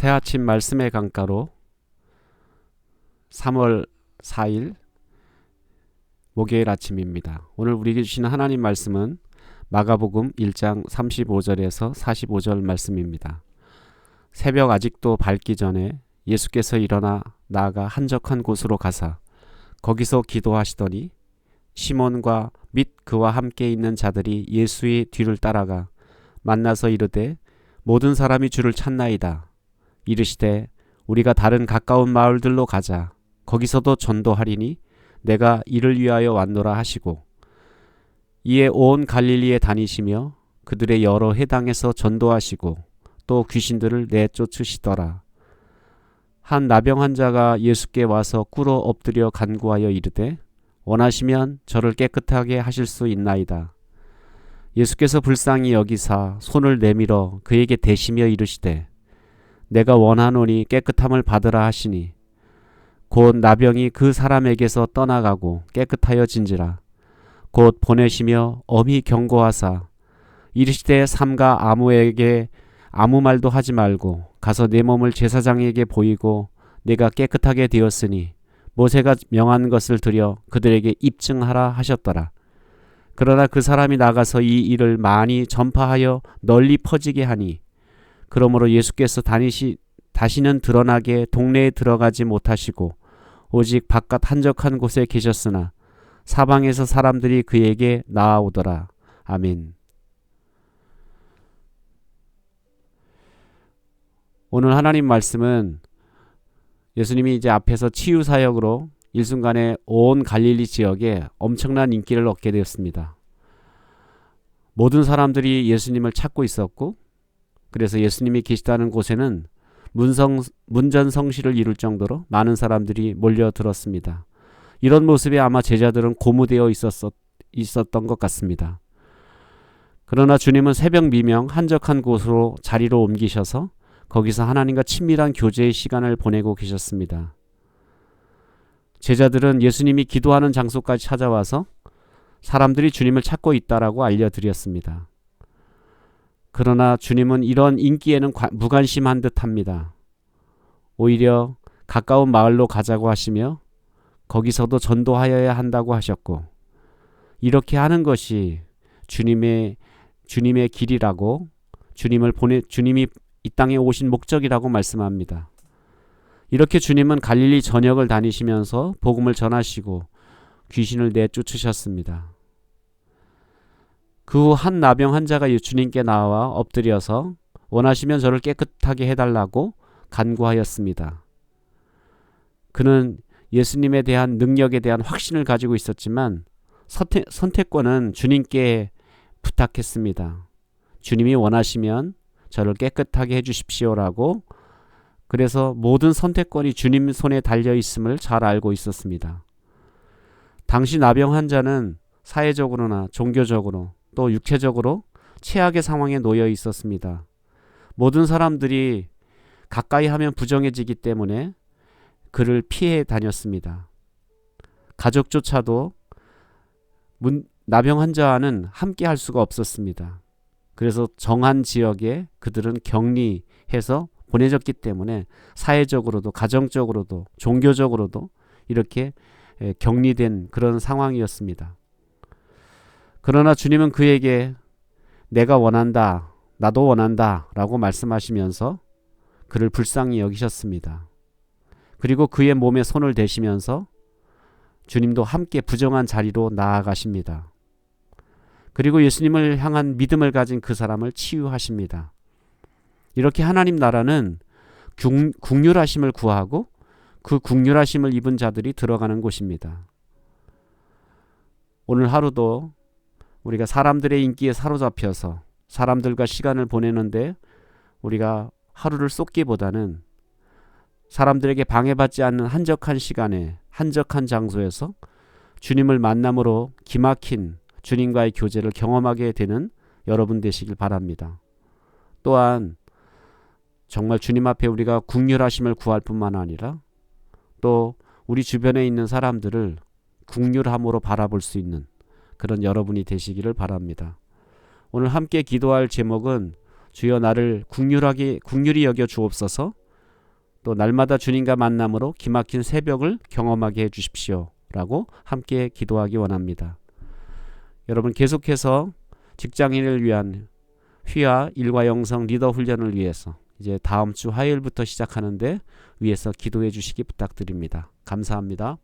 새아침 말씀의 강가로 3월 4일 목요일 아침입니다. 오늘 우리에게 주시는 하나님 말씀은 마가복음 1장 35절에서 45절 말씀입니다. 새벽 아직도 밝기 전에 예수께서 일어나 나아가 한적한 곳으로 가사 거기서 기도하시더니 시몬과 및 그와 함께 있는 자들이 예수의 뒤를 따라가 만나서 이르되 모든 사람이 주를 찾나이다. 이르시되 우리가 다른 가까운 마을들로 가자. 거기서도 전도하리니 내가 이를 위하여 왔노라 하시고 이에 온 갈릴리에 다니시며 그들의 여러 해당에서 전도하시고 또 귀신들을 내쫓으시더라. 한 나병 환자가 예수께 와서 꿇어 엎드려 간구하여 이르되 원하시면 저를 깨끗하게 하실 수 있나이다. 예수께서 불쌍히 여기사 손을 내밀어 그에게 대시며 이르시되 내가 원하노니 깨끗함을 받으라 하시니 곧 나병이 그 사람에게서 떠나가고 깨끗하여진지라 곧 보내시며 엄히 경고하사 이르시되 삼가 아무에게 아무 말도 하지 말고 가서 내 몸을 제사장에게 보이고 내가 깨끗하게 되었으니 모세가 명한 것을 들여 그들에게 입증하라 하셨더라. 그러나 그 사람이 나가서 이 일을 많이 전파하여 널리 퍼지게 하니 그러므로 예수께서 다니시 다시는 드러나게 동네에 들어가지 못하시고 오직 바깥 한적한 곳에 계셨으나 사방에서 사람들이 그에게 나아오더라. 아멘. 오늘 하나님 말씀은 예수님이 이제 앞에서 치유 사역으로 일순간에 온 갈릴리 지역에 엄청난 인기를 얻게 되었습니다. 모든 사람들이 예수님을 찾고 있었고 그래서 예수님이 계시다는 곳에는 문성 문전성시를 이룰 정도로 많은 사람들이 몰려들었습니다. 이런 모습에 아마 제자들은 고무되어 있었었, 있었던 것 같습니다. 그러나 주님은 새벽 미명 한적한 곳으로 자리로 옮기셔서 거기서 하나님과 친밀한 교제의 시간을 보내고 계셨습니다. 제자들은 예수님이 기도하는 장소까지 찾아와서 사람들이 주님을 찾고 있다라고 알려드렸습니다. 그러나 주님은 이런 인기에는 무관심한 듯 합니다. 오히려 가까운 마을로 가자고 하시며 거기서도 전도하여야 한다고 하셨고 이렇게 하는 것이 주님의 주님의 길이라고 주님을 보내 주님이 이 땅에 오신 목적이라고 말씀합니다. 이렇게 주님은 갈릴리 전역을 다니시면서 복음을 전하시고 귀신을 내쫓으셨습니다. 그 후 한 나병 환자가 주님께 나와 엎드려서 원하시면 저를 깨끗하게 해달라고 간구하였습니다. 그는 예수님에 대한 능력에 대한 확신을 가지고 있었지만 선택, 선택 권은 주님께 부탁했습니다. 주님이 원하시면 저를 깨끗하게 해주십시오라고 그래서 모든 선택권이 주님 손에 달려 있음을 잘 알고 있었습니다. 당시 나병 환자는 사회적으로나 종교적으로 또 육체적으로 최악의 상황에 놓여 있었습니다. 모든 사람들이 가까이 하면 부정해지기 때문에 그를 피해 다녔습니다. 가족조차도 문, 나병 환자와는 함께 할 수가 없었습니다. 그래서 정한 지역에 그들은 격리해서 보내졌기 때문에 사회적으로도 가정적으로도 종교적으로도 이렇게 격리된 그런 상황이었습니다. 그러나 주님은 그에게 내가 원한다, 나도 원한다 라고 말씀하시면서 그를 불쌍히 여기셨습니다. 그리고 그의 몸에 손을 대시면서 주님도 함께 부정한 자리로 나아가십니다. 그리고 예수님을 향한 믿음을 가진 그 사람을 치유하십니다. 이렇게 하나님 나라는 국률하심을 구하고 그 국률하심을 입은 자들이 들어가는 곳입니다. 오늘 하루도 우리가 사람들의 인기에 사로잡혀서 사람들과 시간을 보내는데 우리가 하루를 쏟기보다는 사람들에게 방해받지 않는 한적한 시간에 한적한 장소에서 주님을 만남으로 기막힌 주님과의 교제를 경험하게 되는 여러분 되시길 바랍니다. 또한 정말 주님 앞에 우리가 국률하심을 구할 뿐만 아니라 또 우리 주변에 있는 사람들을 국률함으로 바라볼 수 있는 그런 여러분이 되시기를 바랍니다. 오늘 함께 기도할 제목은 주여 나를 국률하게 국률이 여겨 주옵소서 또 날마다 주님과 만남으로 기막힌 새벽을 경험하게 해 주십시오. 라고 함께 기도하기 원합니다. 여러분 계속해서 직장인을 위한 휘하 일과 영성 리더 훈련을 위해서 이제 다음 주 화요일부터 시작하는데 위해서 기도해 주시기 부탁드립니다. 감사합니다.